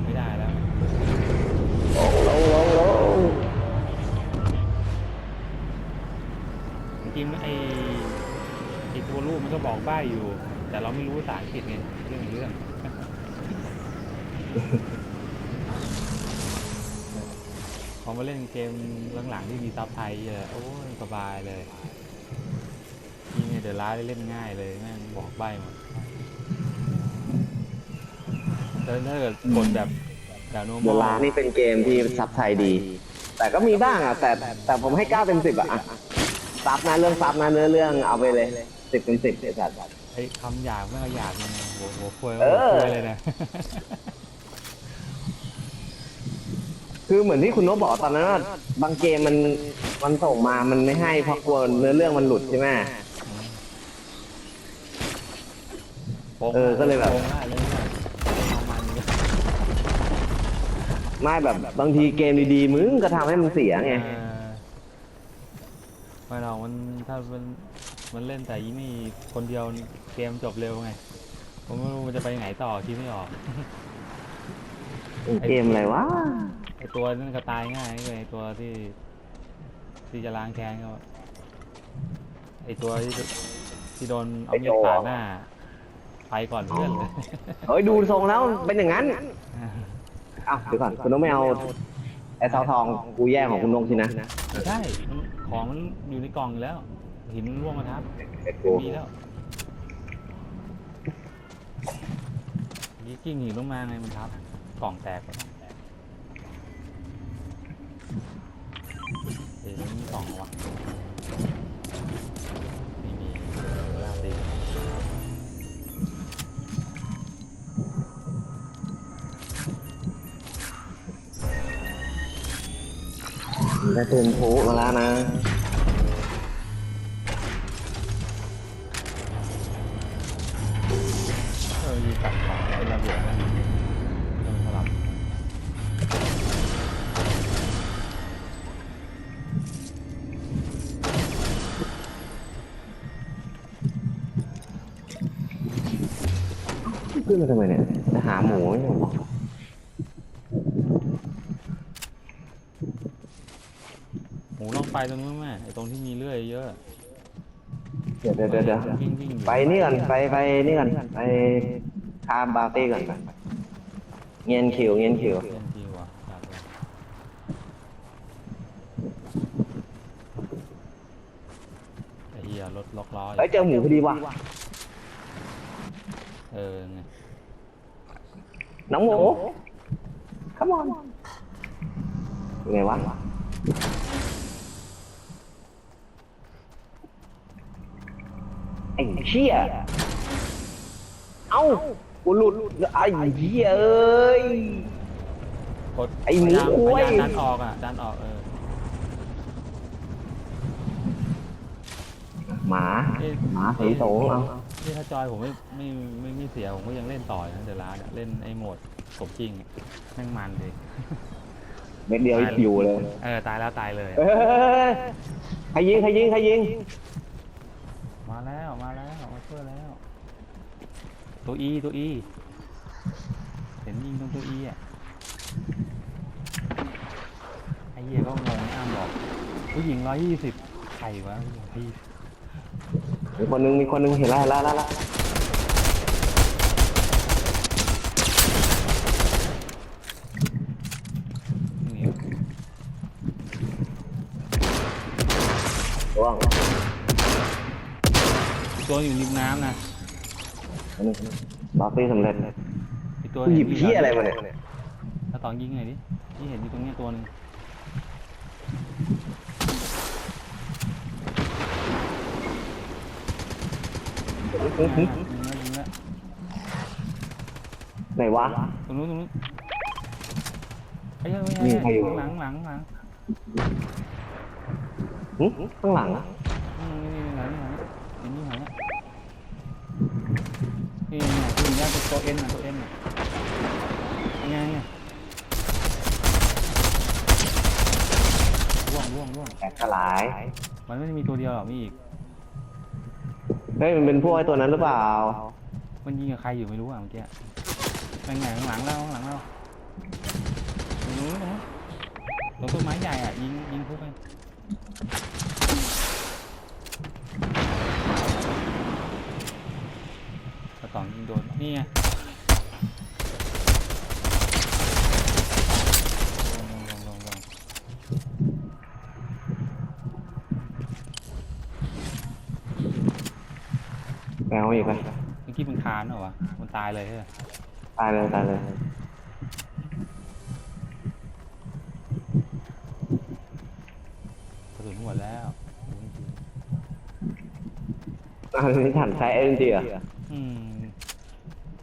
ำไม่ได้แล้วโอ้โหโอ้โหจริงๆไอ้ไอ้ตัวรูปมันก็บอกใบ้อยู่ แต่เราไม่รู้ภาษาอังกฤษไงเรื่องของเรื่อง พอมาเล่นเกมหลังๆที่มีซับไทยเยอะโอ้ยสบายเลยนี่ไงเดี๋ยวร้ายเล่นง่ายเลยแม่งบอกใบ้หมด แต่ถ้าเกิดคนแบบแบบโนเดลานี่เป็นเกมที่ซับไทยดี แต่ก็มีบ้างอะ แต่แต่ผมให้เก้าเต็มสิบอะอะซับนะเรื่องซับนะเนื้อเรื่องเอาไปเลยสิบเต็มสิบเด็ดขาดไอ้คำหยาบไม่เอาหยาบเลยนะหัวหัวควยเอหัวอควยเลยนะ คือเหมือนที่คุณโนตบอกตอนนั้นว่าบางเกมมันมันส่งมามันไม่ให้เพราะกลัวเนื้อเรื่องมันหลุดใช่ไหม โป้งเออก็เลยแบบ โป้งละเลยแบ ไม่แบบบางทีเกมดีๆมึงก็ทำให้มันเสียไงเออไม่หรอกมันถ้ามันมันเล่นแต่ยี่นี่คนเดียวเกมจบเร็วไง ผมไม่รู้มันจะไปไหนต่อคิดไม่ออก เกมอะไรวะ ไอตัวนั้นก็ตายง่ายเลยไอตัวที่ที่จะล้างแค้นเขาไอตัวที่ที่โดนเอามีดปาดหน้า ไปก่อนเพื่อนเลย เฮ้ยดูทรงแล้วเป็นอย่างนั้น อ้าวเดี๋ยวก่อนคุณโนตไม่เอาไอ้เสาทองกูแย่งของคุณนงสินะไม่ใช่มันของมันอยู่ในกล่องอยู่แล้ว หินมันร่วงมาทับไอ้ไม่กูมีแล้วยี่กิ้งหินลงมาไงมันทับกล่องแตกหมดเได้เตือนโผล่มาแล้วนะเออยีตัดของเป็นระเบียบนะต้องสลับขึ้นมาทำไมเนี่ยจะหาหมูเนี่ย หมูลอง ไปตรงนู้นแม่ไอตรงที่มีเลื่อยเยอะเดี๋ยวเดี๋ยวเดี๋ยวเดี๋ยววิ่งวิ่งอยู่ไปนี่ก่อนไปไปนี่ก่อนไปคาร์บาร์ตี้ก่อนไปเงียนคิวเงียนคิว เล่นดีว่ะจัดเลยไอ้เหี้ยรถล็อกล้อเฮ้ยเจอหมูพอดีว่ะเออไงน้องหมู come on ยังไงวะไอ้ เชี่ยเอ้ากูหลุดไอ้เหี้ยเอ้ย กดไอ้หมูพยายามกล้วยพยายามดันออกอะ ดันออกเออหมาเอ๊ะหมาสีโตเอา นี่ถ้าจอยผมไม่ไม่ไม่ไม่เสียผมก็ยังเล่นต่อนะเดี๋ยวร้านเล่นไอ้โหมดสมจริงอะแม่งมันเลยเม็ดเดียวอีกอยู่เลย เออตายแล้วตายเลย เอ้ยใครยิงใครยิงใครยิง มาแล้วมาแล้วมาช่วยแล้ว ตัวอีตัวอีเห็นยิงตรงตัวอีอะไอ้เหี้ยก็งงไอ้อ้ามบอก ผู้หญิงร้อยยี่สิบใครวะผู้หญิงพี่มีคนนึงมีคนนึงเห็นแล้วเห็นแล้วแล้วแล้วนี่ระวังตัวอยู่ริมน้ำนะ อันนี้บาร์ตี้สำเร็จไอ้ตัวหยิบเี้ยอะไรมาเนี่ยถ้าตองยิงหน่อยดิที่เห็นอยู่ตรงนี้ตัวหนึงยิงแล้วยิงแล้วไหนวะตรงนู้นตรงนู้นไอ้เหี้ยไม่มีใช่ใครอยู่หลังหลังหลังหึข้างหลังอะ อืมนี่นี่หลังหลังอันนี้หลังอะ นี่นี่นี่นี่ตัวเอ็นอะตัวเอ็นอะยังไงอะร่วงร่วงร่วงแตกสลาย มันไม่ได้มีตัวเดียวหรอกมีอีก เฮ้ยมันเป็นพวกไอ้ตัวนั้นหรือเปล่า มันยิงกับใครอยู่ไม่รู้อะเมื่อกี้เป็นไงข้างหลังเราข้างหลังเราตรงนู้นตรงนู้นตรงต้นไม้ใหญ่อะยิงยิงพุ่ไป กระต่องยิงโดนนี่ไงลงลงลงลงแปลงอีกไปเมื่อกี้มันคานเหรอวะมันตายเลยใช่ไหมตายเลยตายเลยกระสุนหมดแล้วอันนี้ถันใช้เอ็นจีอะอืม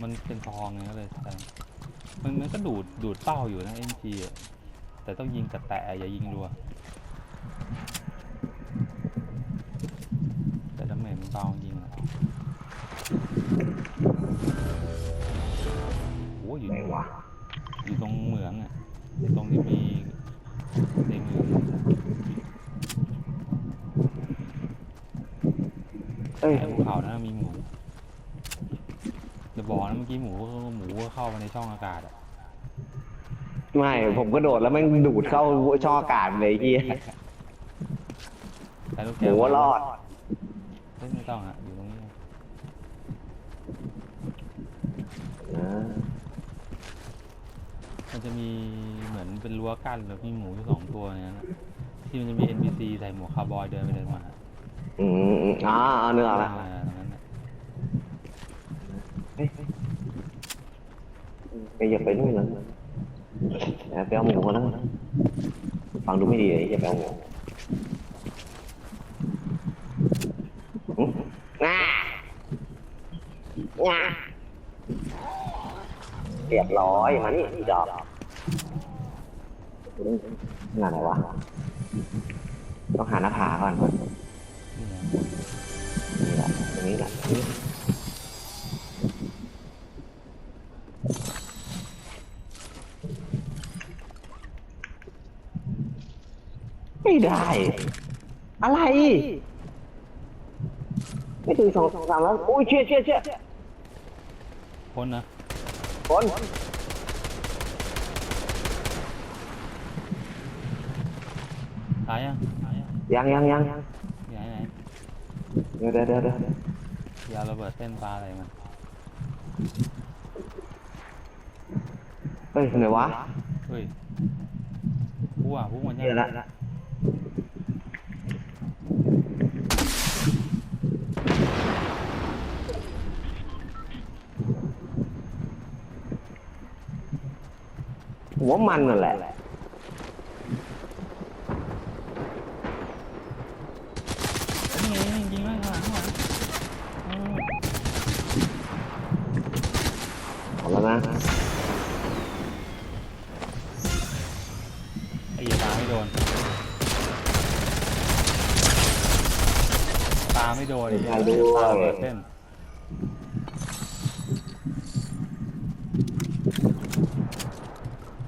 มันเป็นทองไงก็เลยใช่มันมันก็ดูดดูดเป้าอยู่นะเอ็นจีอะแต่ต้องยิงแต่แตะอย่ายิงรัว แต่ดาเมจมันเบาจริงอะโอ้ยอยู่ไหนวะอยู่ตรงเหมืองอะอยู่ตรงที่มีในเมืองเอ้ยไอ้ภูเขานะมีหมูเดี๋ยว บอกนะเมื่อกี้หมูหมูก็เข้ามาในช่องอากาศอะไม่ผมก็โดดแล้วแม่งดูดเข้าช่องอากาศเลยไอ้เฮียแต่ลูกหแก้มูวว่ารอด เฮ้ยไม่ต้องอะอยู่ตรงนี้อ่ามันจะมีเหมือนเป็นรั้วกั้นแล้วมีหมูอยู่สองตัวในนั้นอะที่มันจะมี NPC ใส่หมวกคาวบอยเดินไปเดินมาอืมอืมอืมอ่าเอาเนื้ออกแล้วา ตรงนั้นน่ะไปอย่าไปนู่นนะอย่าไปเอาหมูกันะฟังดูไม่ดีเลยอย่าไปเอาหมูอืมง่าง่าเรียบร้อยมานี่อีดอกงานอะไรวะ ต้องหาหน้าผาก่อนนี่แหละตรงนี้แหละตรงนี้ ไม่ได้ อะไร ไม่ถึงสองสองสามแล้วอุ้ยเชี่ยเชี่ยเชี่ยคนนะคนตายยังตายยังยังยังยังยังอยู่ไหนไหนเดี๋ยวเดี๋ยวเดี๋ยวเดี๋ยวอยาระเบิดเส้นปลาอะไรมาเฮ้ยไหนวะเฮ้ยผู้อะผู้มันเจอละ หัวมันนั่นแหละ นี่ไงนี่ยิงไว้ข้างหลังข้างหลังเออ เอาแล้วนะ ไอ้เหี้ยตาไม่โดนตาไม่โดนไอ้เหี้ย ไม่โดน ตาระเบิดเส้น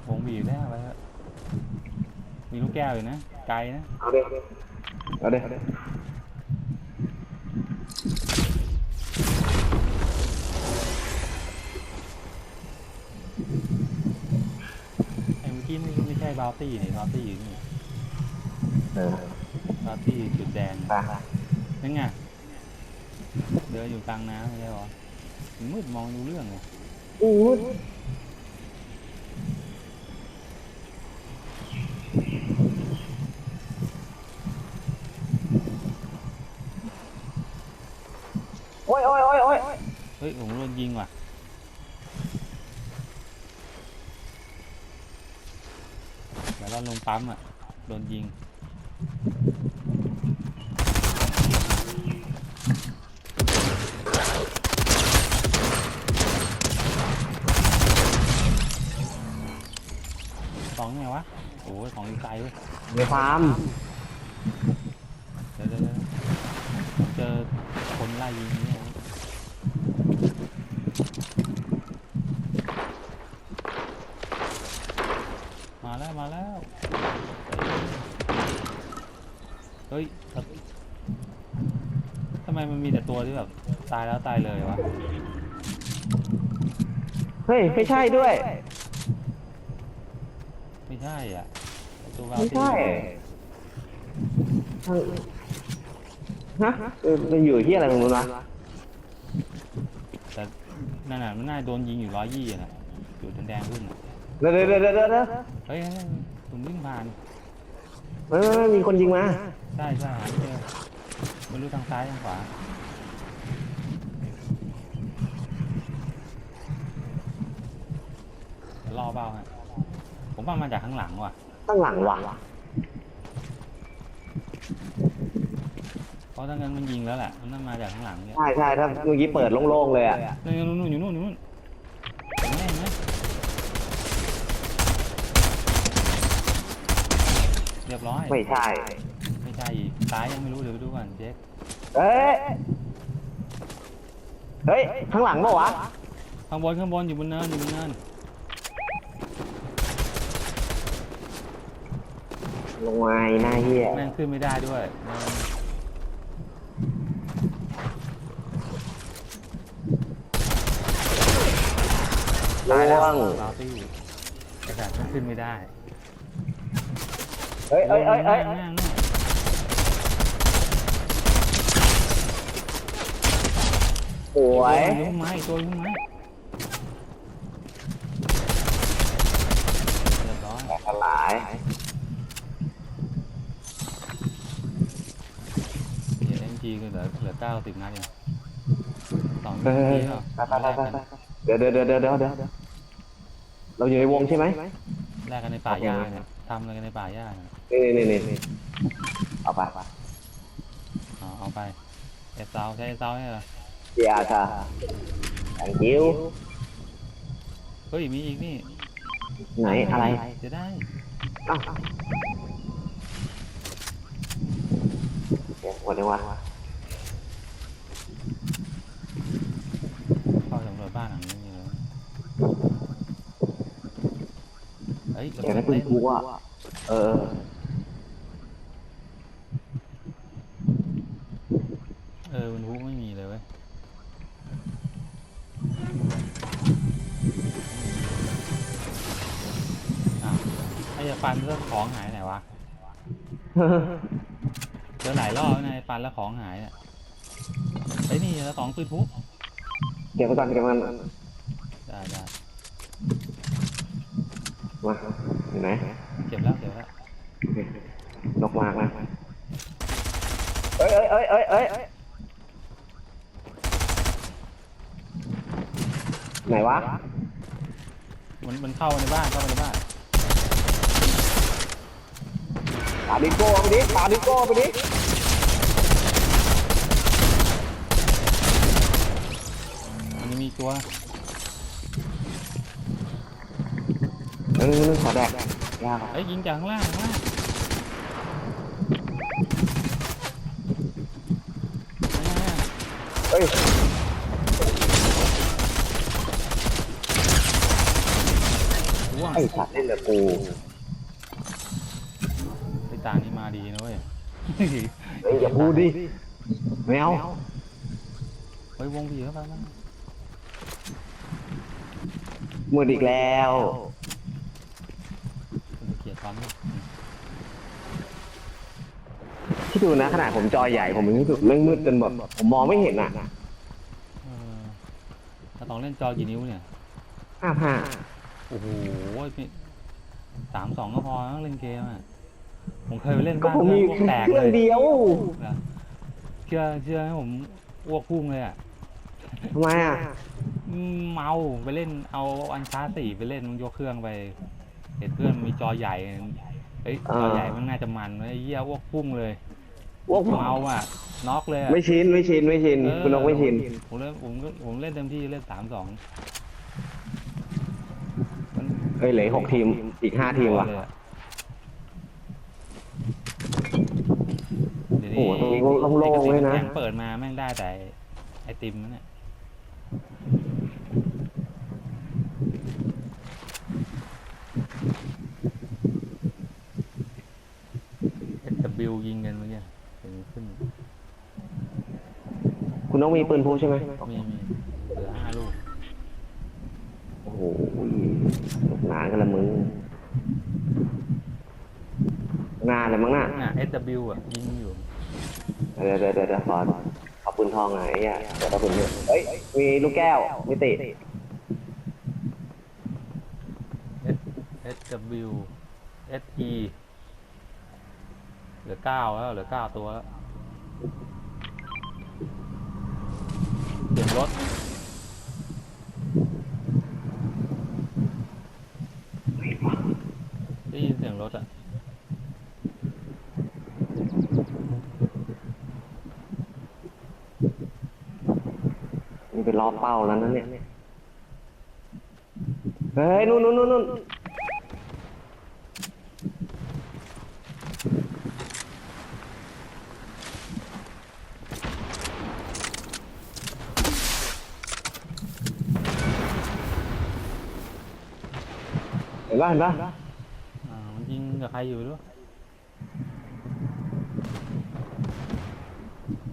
วงบีบแล้วไปเถอะมีลูกแก้ว อยู่นะ ไกลนะ เอาดิเอาดิไอ้เมื่อกี้ไม่ไม่ใช่บาวตี้นี่บาวตี้อยู่นี่เออบาวตี้จุดแดงไปนั่นไงเดินอยู่กลางน้ำไม่ใช่หรอมันมืดมองดูเรื่องไงอู้ยโอ้ยโอ้ยโอ้ยโอ้ย เฮ้ยผมโดนยิงว่ะ แล้วลงปั๊มอะ โดนยิง ของไงวะ โอ้ยของอยู่ไกลเว้ยมีความ เดี๋ยวเดี๋ยวเดี๋ยวผมเจอคนไล่ยิงเนี่ยมาแล้วมาแล้ว เฮ้ยทำทำไมมันมีแต่ตัวที่แบบตายแล้วตายเลยวะ เฮ้ย ไม่ใช่ด้วย ไม่ใช่อะไอ้ตัววาไม่ตี้ใช่ฮะเออมันอยู่ที่อะไรตรงนู้นวะแต่นั่นน่ะมันน่าโดนยิงอยู่ร้อยยี่น่ะจุดแดงๆขึ้นน่ะเดี๋ยวเดี๋ยวเดี๋ยวเดี๋ยวเดี๋ยวเฮ้ยนั่นผมวิ่งผ่าน ไม่ไม่ไม่มีคนยิงมา ใช่ใช่หาไม่เจอไม่รู้ทางซ้ายทางขวาเดี๋ยวรอเปล่าฮะผมว่ามาจากข้างหลังว่ะข้างหลังว่ะเพราะถ้างั้นมันยิงแล้วแหละมันน่ามาจากข้างหลังเนี่ยใช่ใช่ถ้าเมื่อกี้เปิดโล่งๆเลยอะ นู่นนู่นนู่นอยู่นู่นอยู่นู่นเห็นไหมเห็นไหม เรียบร้อยไม่ใช่ ไม่ใช่อีกซ้ายยังไม่รู้เดี๋ยวไปดูก่อนเจ๊กเอ้ย เฮ้ย ข้างหลังเปล่าวะ ข้างบนข้างบนอยู่บนเนินอยู่บนเนินลงมาไอ้หน้าเหี้ยแม่งขึ้นไม่ได้ด้วยเนินล่วงลาตี้แต่แต่มันขึ้นไม่ได้ เฮ้ยเอ้ยเอ้ยเอ้ยแม่งแม่งสวยตัวยุ่งไม้ตัวยุ่งไม้เรียบร้อยสลายเดี๋ยวเอ็มจีก็เหลือเหลือเก้าสิบนัดเองสองเฮ้ยทีเหรอไปไปไปไปเดี๋ยวเดี๋ยวเดี๋ยวเดี๋ยวเดี๋ยวเดี๋ยวเราอยู่ในวงใช่ไหม แลกกันในป่าหญ้าเนี่ยทำอะไรกันในป่าหญ้าเนี่ย นี่นี่นี่นี่เอาไปเอาเอาไปเอสเซาใช้เอสเซาให้เหรอเสียจ้า thank you เฮ้ยมีอีกนี่ไหนอะไรจะได้อ้าวเดี๋ยวหมดเลยวะเข้าสำรวจบ้านหลังนี้มีเลยเฮ้ยเดี๋ยวนะคุณเล่นครูอะเออเอ ฟันแล้วของหายไหนวะเจอหลายรอบแล้วไงฟันแล้วของหายเนี่ยไอ้ยนี่แล้วของปืนพุเก็บไปก่อนเก็บไปก่อนได้ได้มาเห็นไหมเก็บแล้วเก็บแล้วนกมากนะเอ้ยเอ้ยเอ้ยเอ้ยเอ้ยเอ้ยไหนวะ มันมันเข้ามาในบ้านเข้ามาในบ้าน ปาดิโก้ไปดิปาดิโก้ไปดิมันยังมีอีกตัว เออขอแดกยากเอ้ยยิงจากข้างล่างข้างล่างข้างล่างเอ้ยว้าวไอ้สัตว์เล่นแบบกู ไอ้ตานี่มาดีนะเว้ย เฮ้ยอย่าพูดดิไม่เอาเฮ้ยวงผีเข้าไปมั้งมืดอีกแล้วผมเกลียดตอนนี้ที่ดูนะขนาดผมจอใหญ่ผมยังรู้สึกแม่งมืดจนแบบผมมองไม่เห็นอะเออถ้าต้องเล่นจอกี่นิ้วเนี่ยห้าห้าโอ้โหพี่สามสองก็พอต้องเล่นเกมอะ ผมเคยไปเล่นก็บ้านผมเพื่มีอนพวกแตกเคเลรื่องยเดียวนะเชื่อเชื่อให้ผมอ้วกพุ่งเลยอะทำไมอะอืมเมาไปเล่นเอาอันชาร์จสี่ไปเล่นยกเครื่องไปเห็นเพื่อนมีจอใหญ่เอ้ยจอใหญ่มันน่าจะมันไอ้เหี้ยอ้วกพุ่งเลยอ้วกเมาอะน็อกเลยอะ ไม่ชินไม่ชินไม่ชินเออคุณนกไม่ชินผมเล่นผมก็ผมเล่นเต็มที่เล่นสามสองเฮ้ยเหลืออกหกทีมอีกห้าทีมว่ะ เดี๋ยว โอ้ นี้ โหตรงนี้โล่งๆเลยนะ แม่งเปิดมาแม่งได้แต่ไอติมนั่นแหละเอสบิวยิงกันเมื่อกี้เห็นขึ้นคุณนกมีปืนพูใช่ไหมมีมีเหลือห้าลูกโอ้โหหนานกันละมึงงานเลยมั้งน่ะน่ะ SW อะยิงอยู่เดี๋ยว เดี๋ยวเดี๋ยวเดี๋ยวสอนขอบคุณทองหน่อยไอ้เนี่ยเดี๋ยวขอบคุณเนี่ยเฮ้ย มีลูกแก้วมิติ S SW SE เหลือเก้าแล้วเหลือเก้าตัวแล้วเป็นรถ ได้ยินเสียงรถอะ นี่เป็น ล้อเป้าแล้วนะเนี่ย เฮ้ย นู่นนู่นนู่นนู่นเห็นป่ะเห็นป่ะอ่ามันยิงกับใครอยู่ด้วย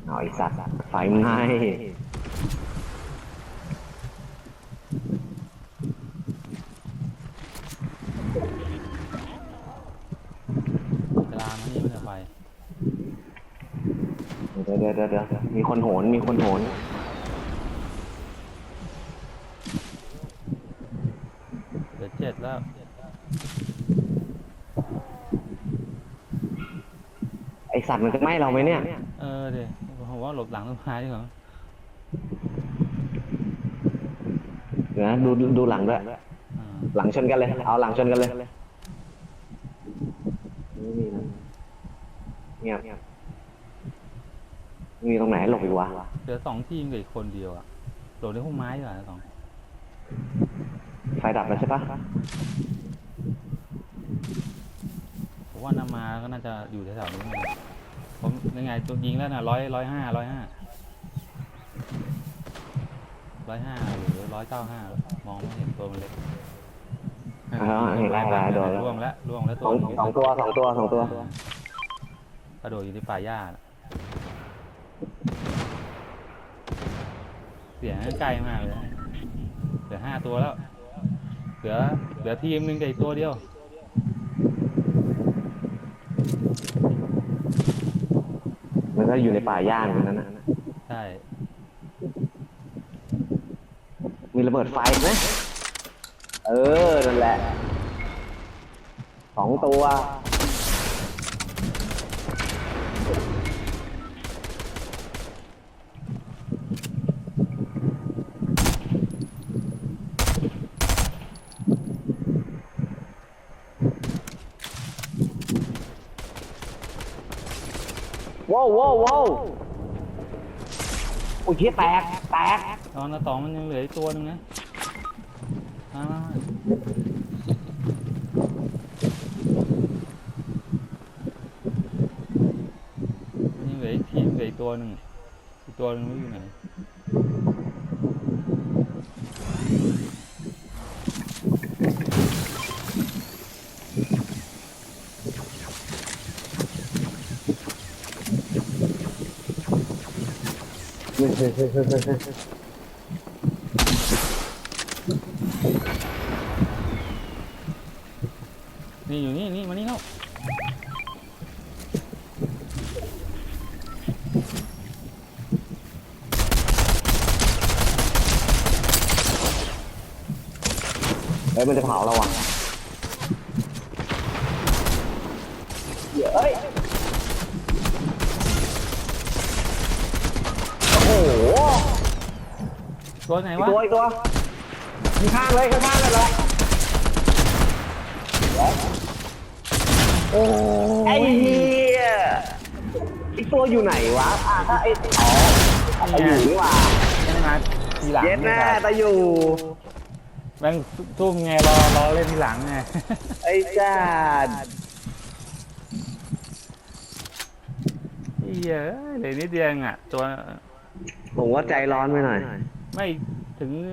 เอาไอ้สัตว์ไฟไหม้ เวลามันนี่มันจะไป เดี๋ยวเดี๋ยวเดี๋ยวเดี๋ยวมี คนโหน มีคนโหน เหลือเจ็ดแล้วไอสัตว์มันจะไหม้เราไหมเนี่ย เออเดี๋ยวผมว่าหลบหลังต้นไม้ดีกว่าเดี๋ยวนะดูดูดูหลังด้วย อ่าหลังชนกันเลย เอาหลังชนกันเลยไม่มีนะเงียบไม่มีตรงไหนให้หลบอีกวะเหลือสองทีมกับอีกคนเดียวอะหลบในพุ่มไม้ดีกว่าสองไฟดับแล้วใช่ปะผมว่านามาก็น่าจะอยู่แถวๆนี้เลยผมยังไงตัวยิงแล้วนะร้อยร้อยห้าร้อยห้าร้อยห้าหรือร้อยเก้าห้ามองไม่เห็นตัวมันเล็กอ๋อเห็นแล้วเห็นแล้วโดนแล้วล่วงแล้วล่วงแล้วสตัอวงหนึ่สองตัวสองตัวสองตัวกระโดดอยู่ในป่าหญ้าน่ะ เสียงใกล้มากเลยเหลือห้าตัวแล้ว เหลือเหลือทีมหนึ่งกับอีกตัวเดียว มันก็อยู่ในป่าย่างนั้นนะใช่ มีระเบิดไฟไหมเออ นั่นแหละ สองตัว ว้าวว้าวโอ้ยเหี้ยแตกแตกตอนละสองมันยังเหลืออีกตัวหนึ่งนะมามามามันยังเหลืออีกทีมเหลืออีกตัวหนึ่งอีกตัวหนึ่งไม่อยู่ไหน นี่อยู่นี่นี่มานี่แล้วเฮ้ยมันจะเผาเราอะเฮ้ย โอ้โห ตัวไหนอีกวะตัวอีกตัวข้างๆเลยข้างๆเลยเลยโอ้ไอ้เหี้ยอีกตัวอยู่ไหนวะอะถ้าไอ้อ๋อตะอยู่นี่หว่ายังมาทีหลังเย็ดแม่ตะอยู่ แม่งตุ้มไงรอรอเล่นทีหลังไงไอ้จ้าเหี้ยเหลือนิดเดียวเองอะตัวผมว่าใจร้อนไปหน่อย ไม่ถึง